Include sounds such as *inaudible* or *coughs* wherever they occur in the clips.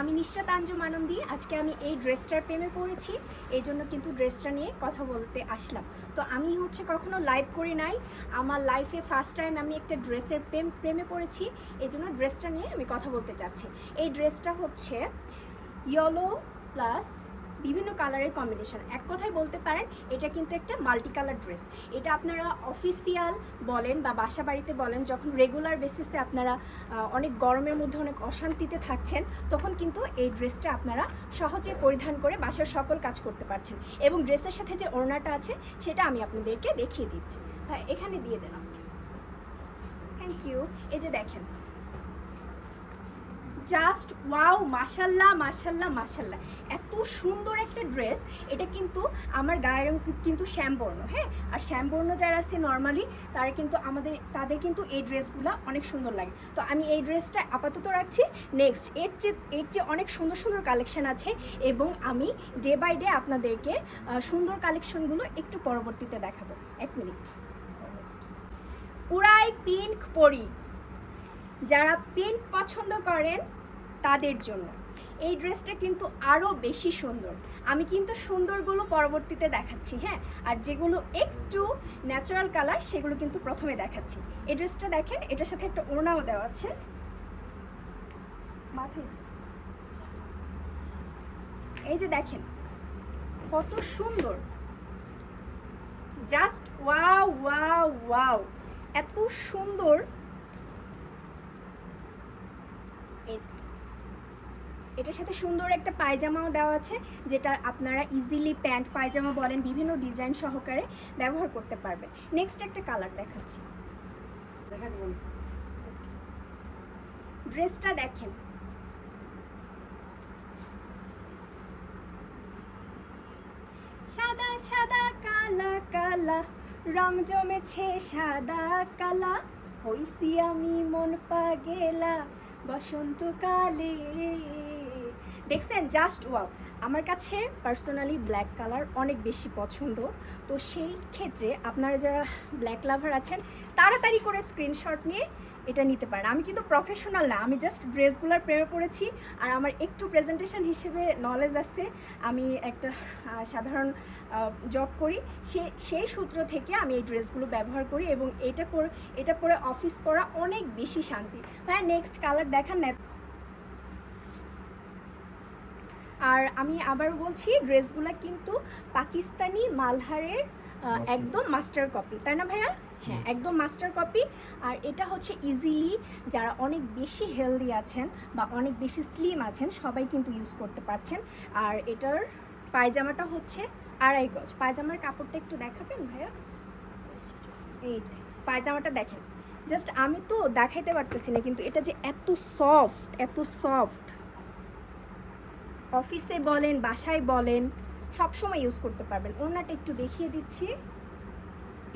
আমি নিশা আঞ্জুম আনন্দি। আজকে আমি এই ড্রেসটার প্রেমে পড়েছি। এই জন্য কিন্তু ড্রেসটা নিয়ে কথা বলতে আসলাম। তো আমি হচ্ছে কখনো লাইভ করি নাই। আমার লাইফে ফার্স্ট টাইম আমি একটা ড্রেসের প্রেম, প্রেমে পড়েছি। এই জন্য ড্রেসটা নিয়ে আমি কথা বলতে চাচ্ছি। এই ড্রেসটা হচ্ছে ইয়েলো প্লাস বিভিন্ন কালারের কম্বিনেশন এক কথায় বলতে পারেন, এটা কিন্তু একটা মাল্টি কালার ড্রেস এটা আপনারা অফিসিয়াল বলেন বা বাসা বাড়িতে বলেন, যখন রেগুলার বেসিসে আপনারা অনেক গরমের মধ্যে অনেক অশান্তিতে থাকছেন, তখন কিন্তু এই ড্রেসটা আপনারা সহজে পরিধান করে বাসার সকল কাজ করতে পারছেন। এবং ড্রেসের সাথে যে ওড়নাটা আছে, সেটা আমি আপনাদেরকে দেখিয়ে দিচ্ছি। হ্যাঁ এখানে দিয়ে দিলাম থ্যাংক ইউ এই যে দেখেন জাস্ট ওয়াও মাশাল্লাহ মাশাল্লাহ মাশাল্লাহ। এত সুন্দর একটা ড্রেস এটা কিন্তু আমার গায়ের কিন্তু শ্যামবর্ণ হ্যাঁ? আর শ্যামবর্ণ যারা আছে নর্মালি তারা কিন্তু আমাদের, তাদের কিন্তু এই ড্রেসগুলো অনেক সুন্দর লাগে। তো আমি এই ড্রেসটা আপাতত রাখছি। নেক্সট এর যে এর যে অনেক সুন্দর সুন্দর কালেকশন আছে এবং আমি ডে বাই ডে আপনাদেরকে সুন্দর কালেকশনগুলো একটু পরবর্তীতে দেখাবো। এক মিনিট পুরাই পিঙ্ক পরি। যারা পিঙ্ক পছন্দ করেন তাদের জন্য। এই ড্রেসটা কিন্তু আরও বেশি সুন্দর। আমি কিন্তু সুন্দরগুলো পরবর্তীতে দেখাচ্ছি হ্যাঁ? আর যেগুলো একটু ন্যাচারাল কালার সেগুলো কিন্তু প্রথমে দেখাচ্ছি। এই ড্রেসটা দেখেন, এটার সাথে একটা ওড়নাও দেওয়া আছে। মাথায় এই যে দেখেন, কত সুন্দর। Just wow wow wow. এত সুন্দর। এই যে। এটার সাথে সুন্দর একটা পায়জামাও দেওয়া আছে যেটা আপনারা ইজিলি প্যান্ট পায়জামা বলেন বিভিন্ন ডিজাইন সহকারে ব্যবহার করতে পারবেন। নেক্সট একটা কালার দেখাচ্ছি। ড্রেসটা দেখেন। সাদা সাদা কালা কালা রং জমেছে সাদা কালা হইছি আমি মন পাগেলা বসন্তকালে দেখছেন? জাস্ট ওয়াও আমার কাছে পার্সোনালি ব্ল্যাক কালার অনেক বেশি পছন্দ। তো সেই ক্ষেত্রে আপনারা যারা ব্ল্যাক লাভার আছেন, তাড়াতাড়ি করে স্ক্রিনশট নিয়ে এটা নিতে পারেন। আমি কিন্তু প্রফেশনাল না, আমি জাস্ট ড্রেসগুলোর প্রেমে পড়েছি। আর আমার একটু প্রেজেন্টেশন হিসেবে নলেজ আছে। আমি একটা সাধারণ জব করি। সে, সেই সূত্র থেকে আমি এই ড্রেসগুলো ব্যবহার করি এবং এটা এটা পরে অফিস করা অনেক বেশি শান্তি। হ্যাঁ নেক্সট কালার দেখান না। আর আমি আবার বলছি ড্রেসগুলো কিন্তু পাকিস্তানি মালহারের একদম মাস্টার কপি তাই না ভাইয়া? হ্যাঁ একদম মাস্টার কপি আর এটা হচ্ছে ইজিলি যারা অনেক বেশি হেলদি আছেন বা অনেক বেশি স্লিম আছেন সবাই কিন্তু ইউজ করতে পারছেন। আর এটার পায়জামাটা হচ্ছে আড়াই গজ। পায়জামার কাপড়টা একটু দেখাবেন ভাইয়া? এই যে পায়জামাটা দেখেন। জাস্ট আমি তো দেখাইতে পারতেছি না কিন্তু এটা যে এত সফট এত সফট অফিসে বলেন বাসায় বলেন সবসময় ইউজ করতে পারবেন। ওনাটা একটু দেখিয়ে দিচ্ছি।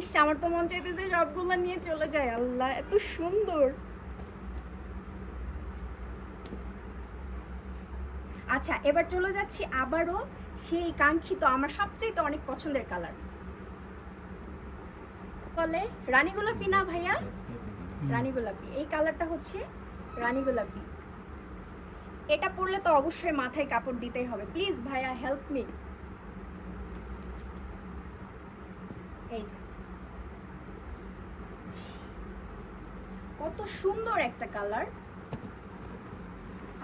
ইস আমার তো মন চাইতেছে সবগুলো নিয়ে চলে যায় আল্লাহ এত সুন্দর। আচ্ছা এবার চলে যাচ্ছি আবারও সেই কাঙ্ক্ষিত আমার সবচেয়ে অনেক পছন্দের কালার বলে রানী গোলাপি না ভাইয়া? রানী গোলাপি। এই কালারটা হচ্ছে রানী গোলাপি। এটা পরলে তো অবশ্যই মাথায় কাপড় দিতেই হবে। প্লিজ ভাইয়া হেল্প মি এই যে। কত সুন্দর একটা কালার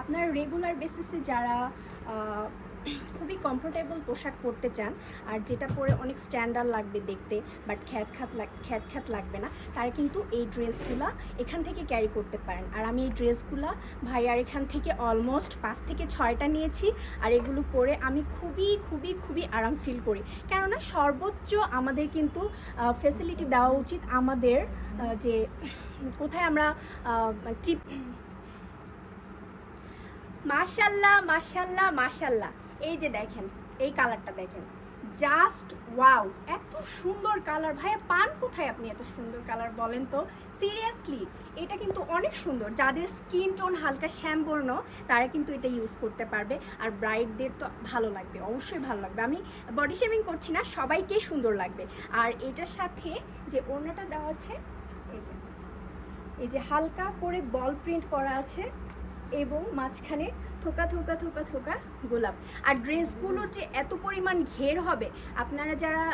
আপনার রেগুলার বেসিসে যারা খুবই কমফোর্টেবল পোশাক পরতে চান আর যেটা পরে অনেক স্ট্যান্ডার্ড লাগবে দেখতে বাট খ্যাত লাগ খ্যাত খ্যাত লাগবে না, তারা কিন্তু এই ড্রেসগুলা এখান থেকে ক্যারি করতে পারেন। আর আমি এই ড্রেসগুলা ভাইয়ার এখান থেকে অলমোস্ট পাঁচ থেকে ছয়টা নিয়েছি আর এগুলো পরে আমি খুবই খুবই খুবই আরাম ফিল করি। কেননা সর্বোচ্চ আমাদের কিন্তু ফেসিলিটি দেওয়া উচিত আমাদের যে কোথায় আমরা ট্রিপ মাশাল্লাহ মাশাল্লাহ মাশাল্লাহ। এই যে দেখেন, এই কালারটা দেখেন। জাস্ট ওয়াও, এত সুন্দর কালার। ভাইয়া, পান কোথায় আপনি এত সুন্দর কালার বলেন তো? সিরিয়াসলি, এটা কিন্তু অনেক সুন্দর। যাদের স্কিন টোন হালকা শ্যামবর্ণ, তারা কিন্তু এটা ইউজ করতে পারবে। আর ব্রাইডদের তো ভালো লাগবে, অবশ্যই ভালো লাগবে। আমি বডি শেমিং করছি না, সবাইকেই সুন্দর লাগবে। আর এটার সাথে যে ওড়নাটা দেওয়া আছে, এই যে এই যে হালকা করে বল প্রিন্ট করা আছে এবং মাঝখানে থোকা থোকা থোকা থোকা গোলাপ। আর ড্রেসগুলোর যে এত পরিমাণ ঘের হবে আপনারা যারা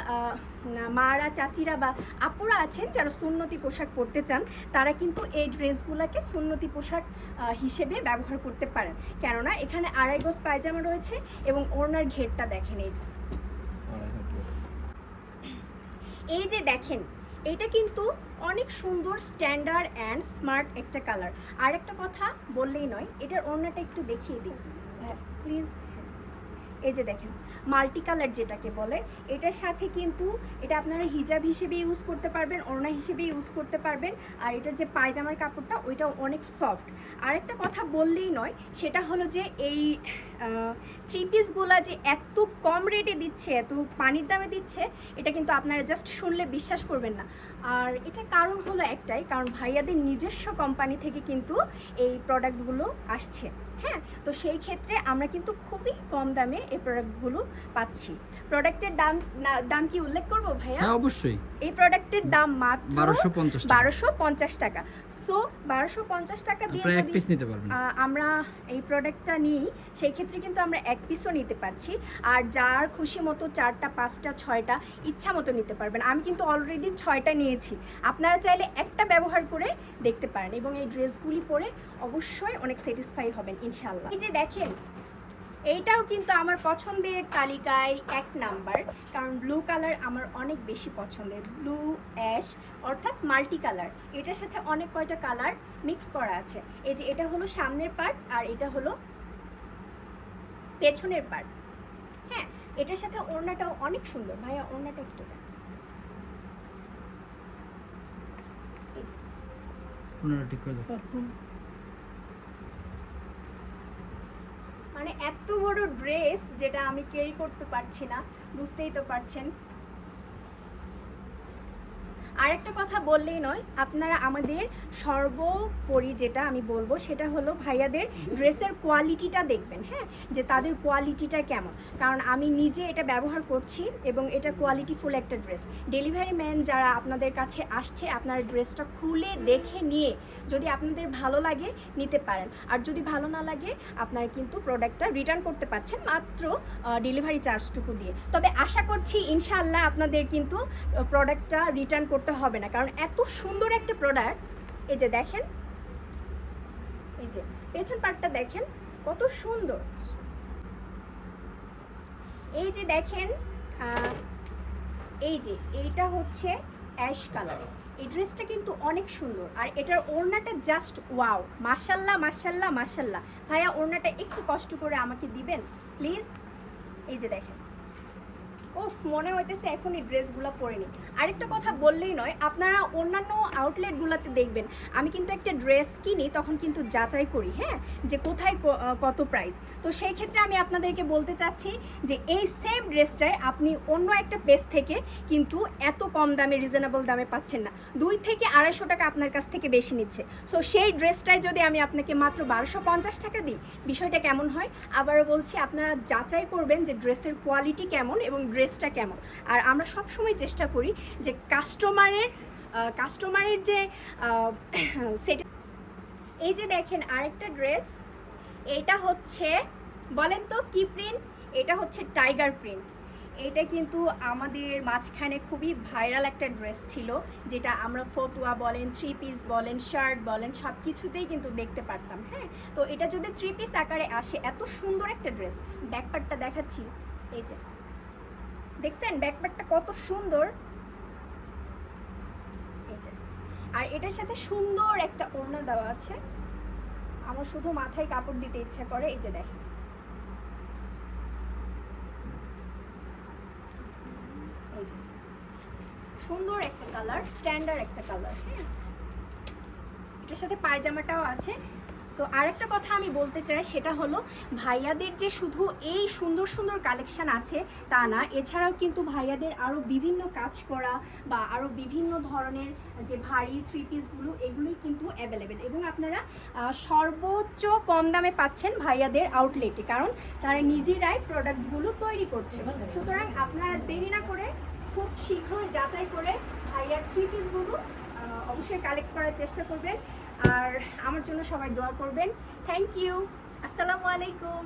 মারা চাচিরা বা আপুরা আছেন যারা সুন্নতি পোশাক পরতে চান তারা কিন্তু এই ড্রেসগুলোকে সুন্নতি পোশাক হিসেবে ব্যবহার করতে পারেন। কেননা এখানে আড়াই গজ পায়জামা রয়েছে এবং ওড়নার ঘেরটা দেখেন এই যে। এই যে দেখেন এটা কিন্তু অনেক সুন্দর স্ট্যান্ডার্ড অ্যান্ড স্মার্ট একটা কালার আর একটা কথা বললেই নয়, এটার ওড়নাটা একটু দেখিয়ে দিই। প্লিজ এই যে দেখেন মাল্টি কালার যেটাকে বলে, এটার সাথে কিন্তু এটা আপনারা হিজাব হিসেবে ইউজ করতে পারবেন, ওড়না হিসেবে ইউজ করতে পারবেন, আর এটার যে পায়জামার কাপড়টা, ওইটাও অনেক সফট আরেকটা কথা বললেই নয়, সেটা হলো যে এই থ্রি পিসগুলা যে এত কম রেটে দিচ্ছে, এত পানির দামে দিচ্ছে, এটা কিন্তু আপনারা জাস্ট শুনলে বিশ্বাস করবেন না। আর এটার কারণ হলো একটাই কারণ ভাইয়াদের নিজস্ব কোম্পানি থেকে কিন্তু এই প্রোডাক্টগুলো আসছে হ্যাঁ? তো সেই ক্ষেত্রে আমরা কিন্তু খুবই কম দামে এই প্রোডাক্টগুলো পাচ্ছি। প্রোডাক্টের দাম দাম কি উল্লেখ করব ভাইয়া? হ্যাঁ অবশ্যই। এই প্রোডাক্টের দাম মাত্র বারোশো পঞ্চাশ টাকা। বারোশো পঞ্চাশ টাকা। সো বারোশো পঞ্চাশ টাকা দিয়ে এক যদি পিস নিতে পারবেন। আমরা এই প্রোডাক্টটা নিই সেই ক্ষেত্রে কিন্তু আমরা এক পিসও নিতে পারছি। আর যার খুশি মতো চারটা পাঁচটা ছয়টা ইচ্ছা মতো নিতে পারবেন। আমি কিন্তু অলরেডি ছয়টা নিয়েছি আপনারা চাইলে একটা ব্যবহার করে দেখতে পারেন এবং এই ড্রেসগুলি পরে অবশ্যই অনেক স্যাটিসফাই হবেন ইনশাল্লাহ এই যে দেখেন, এইটাও কিন্তু আমার পছন্দের তালিকায় এক নাম্বার, কারণ ব্লু কালার আমার অনেক বেশি পছন্দের। ব্লু অ্যাশ অর্থাৎ মাল্টি কালার এটার সাথে অনেক কয়টা কালার মিক্স করা আছে। এই যে এটা হলো সামনের পার্ট আর এটা হলো পেছনের পার্ট হ্যাঁ এটার সাথে ওড়নাটাও অনেক সুন্দর। ভাইয়া, ওড়নাটা একটু দেখ। এই যে, ঠিক করে মানে এত বড় ড্রেস যেটা আমি ক্যারি করতে পারছি না, বুঝতেই তো পারছেন। আরেকটা কথা বললেই নয়, আপনারা আমাদের সর্বোপরি যেটা আমি বলব সেটা হলো ভাইয়াদের ড্রেসের কোয়ালিটিটা দেখবেন হ্যাঁ? যে তাদের কোয়ালিটিটা কেমন। কারণ আমি নিজে এটা ব্যবহার করছি এবং এটা কোয়ালিটিফুল একটা ড্রেস। ডেলিভারি ম্যান যারা আপনাদের কাছে আসছে, আপনারা ড্রেসটা খুলে দেখে নিয়ে যদি আপনাদের ভালো লাগে নিতে পারেন। আর যদি ভালো না লাগে, আপনারা কিন্তু প্রোডাক্টটা রিটার্ন করতে পারছেন মাত্র ডেলিভারি চার্জটুকু দিয়ে। তবে আশা করছি ইনশাআল্লাহ আপনাদের কিন্তু প্রোডাক্টটা রিটার্ন করতে হবে না। কারণ এত সুন্দর একটা প্রোডাক্ট এই যে দেখেন, এই যে পেছন পার্টটা দেখেন, কত সুন্দর। এই যে দেখেন এই যে এইটা হচ্ছে অ্যাশ কালার এই ড্রেসটা কিন্তু অনেক সুন্দর। আর এটার ওড়নাটা জাস্ট ওয়াও মাশাল্লাহ মাশাল্লাহ মাশাল্লাহ। ভাইয়া, ওড়নাটা একটু কষ্ট করে আমাকে দিবেন প্লিজ এই যে দেখেন। ওফ মনে হইতেছে এখন এই ড্রেসগুলো পরে নিই আরেকটা কথা বললেই নয়, আপনারা অন্যান্য আউটলেটগুলোতে দেখবেন, আমি কিন্তু একটা ড্রেস কিনি, তখন কিন্তু যাচাই করি হ্যাঁ? যে কোথায় কত প্রাইস তো সেই ক্ষেত্রে আমি আপনাদেরকে বলতে চাচ্ছি যে এই সেম ড্রেসটায় আপনি অন্য একটা পেজ থেকে কিন্তু এত কম দামে রিজনেবল দামে পাচ্ছেন না। দুই থেকে আড়াইশো টাকা আপনার কাছ থেকে বেশি নিচ্ছে। সো সেই ড্রেসটায় যদি আমি আপনাকে মাত্র বারোশো পঞ্চাশ টাকা দিই, বিষয়টা কেমন হয়? আবারও বলছি, আপনারা যাচাই করবেন যে ড্রেসের কোয়ালিটি কেমন এবং ড্রেসটা কেমন? আর আমরা সবসময় চেষ্টা করি যে কাস্টমারের কাস্টমারের যে সেট *coughs* এই যে দেখেন আরেকটা ড্রেস এটা হচ্ছে, বলেন তো কি প্রিন্ট এটা হচ্ছে টাইগার প্রিন্ট এটা কিন্তু আমাদের মাঝখানে খুবই ভাইরাল একটা ড্রেস ছিল, যেটা আমরা ফতুয়া বলেন থ্রি পিস বলেন শার্ট বলেন সব কিছুতেই কিন্তু দেখতে পারতাম হ্যাঁ? তো এটা যদি থ্রি পিস আকারে আসে, এত সুন্দর একটা ড্রেস ব্যাকপার্টটা দেখাচ্ছি, এই যে। দেখছেন ব্যাকপার্টটা কত সুন্দর? আর এটার সাথে সুন্দর একটা ওড়না দেওয়া আছে। আমার শুধু মাথায় কাপড় দিতে ইচ্ছা করে, এই যে দেখেন এই যে। সুন্দর একটা কালার স্ট্যান্ডার্ড একটা কালার হ্যাঁ? এটার সাথে পায়জামাটাও আছে। তো আরেকটা কথা আমি বলতে চাই, সেটা হলো ভাইয়াদের যে শুধু এই সুন্দর সুন্দর কালেকশন আছে তা না, এছাড়াও কিন্তু ভাইয়াদের আরও বিভিন্ন কাজ করা বা আরও বিভিন্ন ধরনের যে ভারী থ্রি পিসগুলো এগুলোই কিন্তু অ্যাভেলেবেল এবং আপনারা সর্বোচ্চ কম দামে পাচ্ছেন ভাইয়াদের আউটলেটে কারণ তারা নিজেরাই প্রোডাক্টগুলো তৈরি করছে। সুতরাং আপনারা দেরি না করে খুব শীঘ্রই যাচাই করে ভাইয়ার থ্রি পিসগুলো অবশ্যই কালেক্ট করার চেষ্টা করবেন। আর আমার জন্য সবাই দোয়া করবেন। থ্যাংক ইউ আসসালামু আলাইকুম।